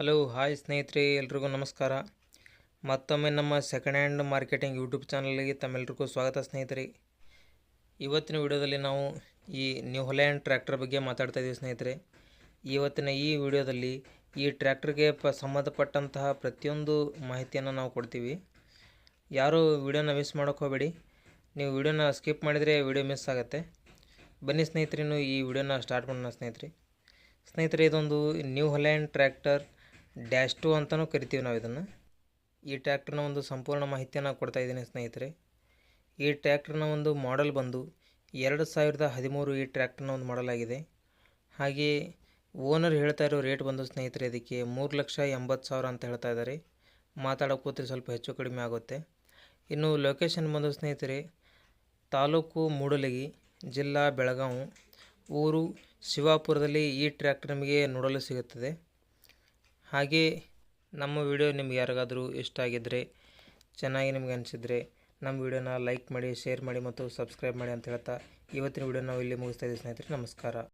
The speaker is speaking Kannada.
ಹಲೋ, ಹಾಯ್ ಸ್ನೇಹಿತರೆ, ಎಲ್ರಿಗೂ ನಮಸ್ಕಾರ. ಮತ್ತೊಮ್ಮೆ ನಮ್ಮ ಸೆಕೆಂಡ್ ಹ್ಯಾಂಡ್ ಮಾರ್ಕೆಟಿಂಗ್ ಯೂಟ್ಯೂಬ್ ಚಾನಲ್ಗೆ ತಮ್ಮೆಲ್ರಿಗೂ ಸ್ವಾಗತ ಸ್ನೇಹಿತರೆ. ಇವತ್ತಿನ ವಿಡಿಯೋದಲ್ಲಿ ನಾವು ಈ ನ್ಯೂ ಹೊಲ್ಯಾಂಡ್ ಟ್ರ್ಯಾಕ್ಟರ್ ಬಗ್ಗೆ ಮಾತಾಡ್ತಾ ಇದ್ದೀವಿ ಸ್ನೇಹಿತರೆ. ಇವತ್ತಿನ ಈ ವಿಡಿಯೋದಲ್ಲಿ ಈ ಟ್ರ್ಯಾಕ್ಟರ್ಗೆ ಪ ಸಂಬಂಧಪಟ್ಟಂತಹ ಪ್ರತಿಯೊಂದು ಮಾಹಿತಿಯನ್ನು ನಾವು ಕೊಡ್ತೀವಿ. ಯಾರೂ ವಿಡಿಯೋನ ಮಿಸ್ ಮಾಡೋಕ್ಕೆ ಹೋಗಬೇಡಿ. ನೀವು ವಿಡಿಯೋನ ಸ್ಕಿಪ್ ಮಾಡಿದರೆ ವಿಡಿಯೋ ಮಿಸ್ ಆಗುತ್ತೆ. ಬನ್ನಿ ಸ್ನೇಹಿತರೆ ಈ ವಿಡಿಯೋನ ಸ್ಟಾರ್ಟ್ ಮಾಡೋಣ ಸ್ನೇಹಿತರೆ. ಸ್ನೇಹಿತರೆ, ಇದೊಂದು New Holland tractor dash two ಅಂತಲೂ ಕರಿತೀವಿ ನಾವು ಇದನ್ನು. ಈ ಟ್ರ್ಯಾಕ್ಟರ್ನ ಒಂದು ಸಂಪೂರ್ಣ ಮಾಹಿತಿಯನ್ನು ಕೊಡ್ತಾ ಇದ್ದೀನಿ ಸ್ನೇಹಿತರೆ. ಈ ಟ್ರ್ಯಾಕ್ಟರ್ನ ಒಂದು ಮಾಡೆಲ್ ಬಂದು ಎರಡು ಸಾವಿರದ ಹದಿಮೂರು ಈ ಟ್ರ್ಯಾಕ್ಟರ್ನ ಒಂದು ಮಾಡೆಲ್ ಆಗಿದೆ. ಹಾಗೆ ಓನರ್ ಹೇಳ್ತಾ ಇರೋ ರೇಟ್ ಬಂದು ಸ್ನೇಹಿತರೆ ಇದಕ್ಕೆ ಮೂರು ಲಕ್ಷ ಎಂಬತ್ತು ಸಾವಿರ ಅಂತ ಹೇಳ್ತಾ ಇದ್ದಾರೆ. ಮಾತಾಡೋ ಕೂತ್ರೆ ಸ್ವಲ್ಪ ಹೆಚ್ಚು ಕಡಿಮೆ ಆಗುತ್ತೆ. ಇನ್ನು ಲೊಕೇಶನ್ ಬಂದು ಸ್ನೇಹಿತರೆ, ತಾಲೂಕು ಮೂಡಲಗಿ, ಜಿಲ್ಲಾ ಬೆಳಗಾವಿ ಊರು ಶಿವಾಪುರದಲ್ಲಿ ಈ ಟ್ರ್ಯಾಕ್ಟರ್ ನಮಗೆ ನೋಡಲು ಸಿಗುತ್ತದೆ. ಹಾಗೆ ನಮ್ಮ ವಿಡಿಯೋ ನಿಮ್ಗೆ ಯಾರಿಗಾದರೂ ಇಷ್ಟ ಆಗಿದ್ದರೆ ಚೆನ್ನಾಗಿ ನಿಮ್ಗೆ ಅನಿಸಿದರೆ ನಮ್ಮ ವಿಡಿಯೋನ ಲೈಕ್ ಮಾಡಿ, ಶೇರ್ ಮಾಡಿ ಮತ್ತು ಸಬ್ಸ್ಕ್ರೈಬ್ ಮಾಡಿ ಅಂತ ಹೇಳ್ತಾ ಇವತ್ತಿನ ವಿಡಿಯೋ ನಾವು ಇಲ್ಲಿ ಮುಗಿಸ್ತಾ ಇದ್ದೀವಿ ಸ್ನೇಹಿತರೆ, ನಮಸ್ಕಾರ.